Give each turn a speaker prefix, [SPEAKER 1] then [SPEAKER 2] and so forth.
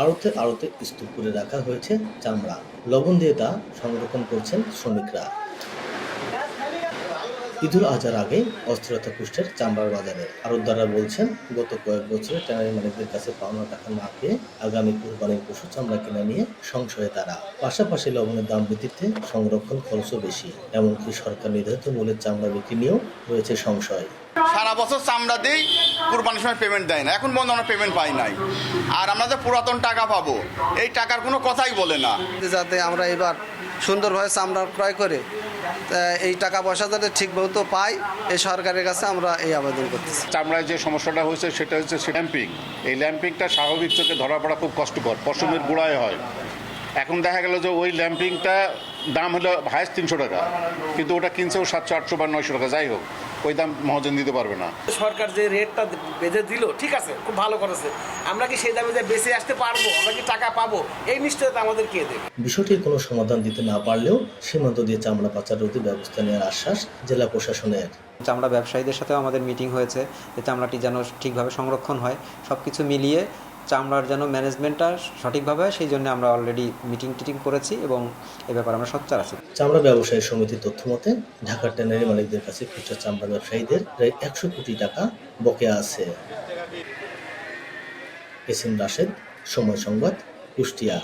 [SPEAKER 1] আড়তে আড়তে স্তূপ করে রাখা হয়েছে চামড়া। লবণ দিয়ে তা সংরক্ষণ করছেন শ্রমিকরা। ঈদুল আজহার আগে অস্থিরতা পুষ্টের চামড়ার বাজারে। আরতদাররা বলছেন, গত কয়েক বছরে ট্যানারি মালিকদের কাছে পাওনা টাকা না পেয়ে আগামী কুরবানির পশু চামড়া কিনে নিয়ে সংশয়ে তারা। পাশাপাশি লবণের দাম বৃদ্ধিতে সংরক্ষণ খরচও বেশি। এমনকি সরকার নির্ধারিত মূল্যের চামড়া বিক্রি নিয়েও রয়েছে সংশয়।
[SPEAKER 2] সারা বছর চামড়া দিই কুরবানির সময় পেমেন্ট দেয় না। এখন পর্যন্ত আমরা পেমেন্ট পাই নাই। আর আমরা যে পুরাতন টাকা পাবো এই টাকার কোনো কথাই বলে না।
[SPEAKER 3] যাতে আমরা এবার সুন্দরভাবে চামড়া ক্রয় করে তা এই টাকা পয়সা যাতে ঠিক মতো পাই এই সরকারের কাছে আমরা এই আবেদন করতেছি।
[SPEAKER 4] চামড়ায় যে সমস্যাটা হয়েছে সেটা হচ্ছে ল্যাম্পিং। এই ল্যাম্পিংটা স্বাভাবিক চোখে ধরা পড়া খুব কষ্টকর পশমের গোড়ায় হয়। এখন দেখা গেল যে ওই ল্যাম্পিংটা দাম হলো হায়েস্ট তিনশো টাকা কিন্তু ওটা কিনছেও সাতশো আটশো বা নয়শো টাকা যাই হোক। ওই দাম মহাজন দিতে পারবে না।
[SPEAKER 5] সরকার যে রেটটা বেঁধে দিল ঠিক আছে খুব ভালো করেছে। আমরা কি সেই দামে যে বেঁচে আসতে পারব আমরা কি টাকা পাবো এই নিশ্চয়তা আমাদের কে দেবে?
[SPEAKER 1] বিষয়টির কোনো সমাধান দিতে না পারলেও সীমান্ত দিয়ে চামড়া পাচার রোধে ব্যবস্থা নেওয়ার আশ্বাস জেলা প্রশাসনের।
[SPEAKER 6] চামড়া ব্যবসায়ীদের সাথেও আমাদের মিটিং হয়েছে যে চামড়াটি যেন ঠিকভাবে সংরক্ষণ হয় সব কিছু মিলিয়ে চামড়ার যেন ম্যানেজমেন্টটা সঠিকভাবে হয়, সেই জন্য আমরা অলরেডি মিটিং টিটিং করেছি এবং এ ব্যাপারে আমরা সচ্চার আছি।
[SPEAKER 1] চামড়া ব্যবসায়ী সমিতির তথ্য মতে, ঢাকার ট্যানারি মালিকদের কাছে খুচরা চামড়া ব্যবসায়ীদের প্রায় একশো কোটি টাকা বকেয়া আছে। এস এম রাশেদ, সময় সংবাদ, কুষ্টিয়া।